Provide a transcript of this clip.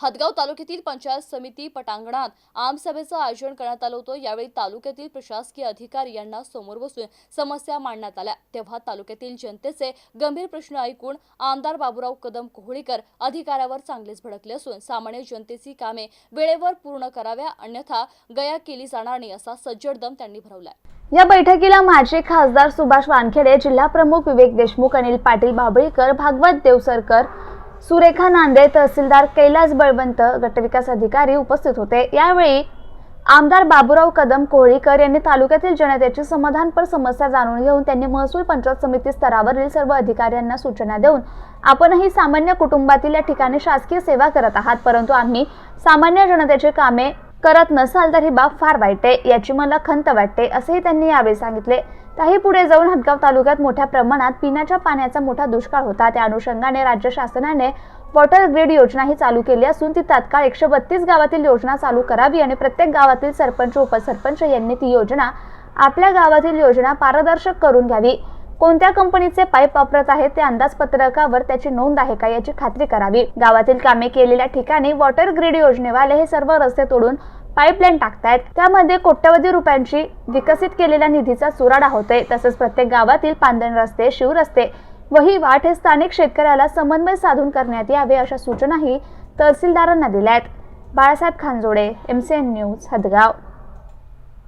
हदगाव तालुक्यातील पंचायत समिती पटांगणात आमसभेचं आयोजन करण्यात आलं होतं. यावेळी तालुक्यातील प्रशासकीय अधिकारी यांना समोर बसून समस्या मांडण्यात आल्या. तेव्हा तालुक्यातील जनतेचे गंभीर प्रश्न ऐकून आमदार बाबूराव कदम कोहळीकर अधिकाऱ्यावर चांगलेच भडकले असून सामान्य जनतेची कामे वेळेवर पूर्ण कराव्या अन्यथा गया केली जाणार नाही असा सज्जड दम त्यांनी भरवलाय. या बैठकीला माजी खासदार सुभाष वानखेडे जिल्हा प्रमुख विवेक देशमुख अनिल पाटील बाबळीकर भागवत देवसरकर सुरेखा नांदे तहसीलदार कैलास बळवंत गटविकास अधिकारी उपस्थित होते. यावेळी आमदार बाबूराव कदम कोहळीकर यांनी तालुक्यातील जनतेची समाधानपर समस्या जाणून घेऊन त्यांनी महसूल पंचायत समिती स्तरावरील सर्व अधिकाऱ्यांना सूचना देऊन आपणही सामान्य कुटुंबातील या ठिकाणी शासकीय सेवा करत आहात. परंतु आम्ही सामान्य जनतेची कामे करत नसाल तर ही बाब फार वाईट आहे याची मला खंत वाटते असेही त्यांनी यावेळी सांगितले. काही पुढे जाऊन हदगाव तालुक्यात मोठ्या प्रमाणात पिण्याच्या पाण्याचा मोठा दुष्काळ होता. त्या अनुषंगाने राज्य शासनाने वॉटर ग्रीड योजना ही चालू केली असून ती तात्काळ एकशे बत्तीस गावातील योजना चालू करावी आणि प्रत्येक गावातील सरपंच उपसरपंच यांनी ती योजना आपल्या गावातील योजना पारदर्शक करून घ्यावी. कोणत्या कंपनीचे पाईप वापरत आहेत ते अंदाजपत्रकावर त्याची नोंद आहे का याची खात्री करावी. गावातील कामे केलेल्या ठिकाणी वॉटर ग्रीड योजनेवाले हे सर्व रस्ते तोडून पाईपलाईन टाकतायत. त्यामध्ये कोट्यवधी रुपयांची विकसित केलेल्या निधीचा चुराडा होतोय. तसंच प्रत्येक गावातील पांदण रस्ते शिवरस्ते वहिवाट हे स्थानिक शेतकऱ्याला समन्वय साधून करण्यात यावे अशा सूचनाही तहसीलदारांना दिल्या आहेत Balasaheb Khanjode M C N news Hadgaon.